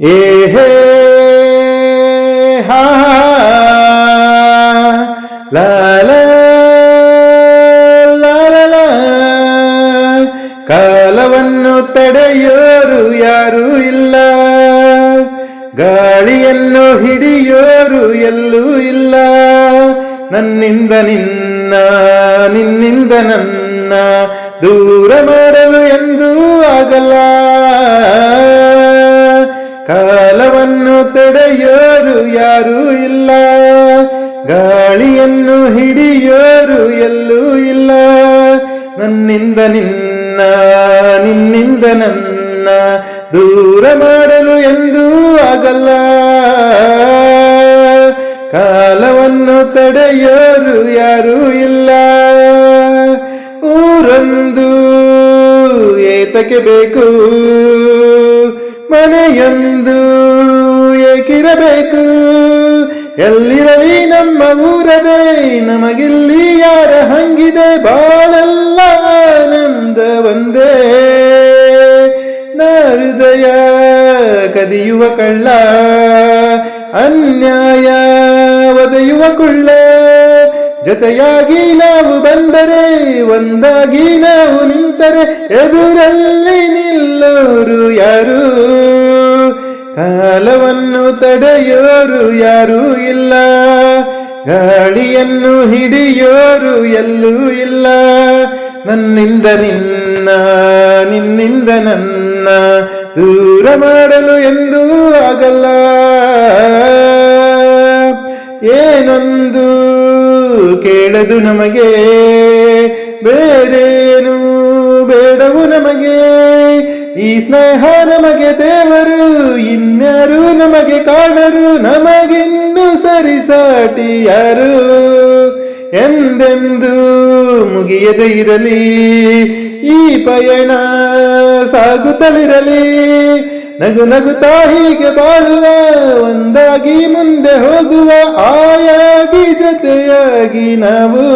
ಏ ಹೇ, ಹಾ ಲಾ ಲಾ ಲಾ ಲಾ ಲಾ. ಕಾಲವನ್ನು ತಡೆಯೋರು ಯಾರೂ ಇಲ್ಲ. ಗಾಳಿಯನ್ನು ಹಿಡಿಯೋರು ಎಲ್ಲೂ ಇಲ್ಲ. ನನ್ನಿಂದ ನಿನ್ನ, ನಿನ್ನಿಂದ ನನ್ನ ದೂರ ಮಾಡಲು ಎಂದೂ ಆಗಲ್ಲ. ತಡೆಯೋರು ಯಾರೂ ಇಲ್ಲ. ಗಾಳಿಯನ್ನು ಹಿಡಿಯೋರು ಎಲ್ಲೂ ಇಲ್ಲ. ನನ್ನಿಂದ ನಿನ್ನ, ನಿನ್ನಿಂದ ನನ್ನ ದೂರ ಮಾಡಲು ಎಂದೂ ಆಗಲ್ಲ. ಕಾಲವನ್ನು ತಡೆಯೋರು ಯಾರೂ ಇಲ್ಲ. ಊರೊಂದು ಏತಕ್ಕೆ ಬೇಕು? ಮನೆಯೊಂದು ಎಲ್ಲಿರಲಿ ನಮ್ಮ ಊರದೆ? ನಮಗಿಲ್ಲಿ ಯಾರ ಹಂಗಿದೆ? ಬಾಳೆಲ್ಲ ಆನಂದ ಒಂದೇ. ಹೃದಯ ಕದಿಯುವ ಕಳ್ಳ, ಅನ್ಯಾಯ ಒದೆಯುವ ಕುಳ್ಳ. ಜೊತೆಯಾಗಿ ನಾವು ಬಂದರೆ, ಒಂದಾಗಿ ನಾವು ನಿಂತರೆ, ಎದುರಲ್ಲಿ ನಿಲ್ಲೋರು ಯಾರು? ಕಾಲವನ್ನು ತಡೆಯೋರು ಯಾರೂ ಇಲ್ಲ. ಗಾಳಿಯನ್ನು ಹಿಡಿಯೋರು ಎಲ್ಲೂ ಇಲ್ಲ. ನನ್ನಿಂದ ನಿನ್ನ, ನಿನ್ನಿಂದ ನನ್ನ ದೂರ ಮಾಡಲು ಎಂದೂ ಆಗಲ್ಲ. ಏನೊಂದು ಕೇಳದು ನಮಗೆ, ಬೇರೇನು ಬೇಡವು ನಮಗೆ. ಈ ಸ್ನೇಹ ನಮಗೆ ದೇವರು, ಇನ್ಯಾರು ನಮಗೆ ಕಾಣರು, ನಮಗಿನ್ನು ಸರಿಸಾಟಿಯರು. ಎಂದೆಂದು ಮುಗಿಯದೆ ಇರಲಿ, ಈ ಪಯಣ ಸಾಗುತ್ತಲಿರಲಿ. ನಗು ನಗುತ್ತಾ ಹೀಗೆ ಬಾಳುವ, ಒಂದಾಗಿ ಮುಂದೆ ಹೋಗುವ, ಆಯಾಗಿ ಜೊತೆಯಾಗಿ ನಾವು.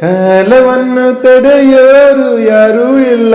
ಕಾಲವನ್ನು ತಡೆಯೋರು ಯಾರೂ ಇಲ್ಲ.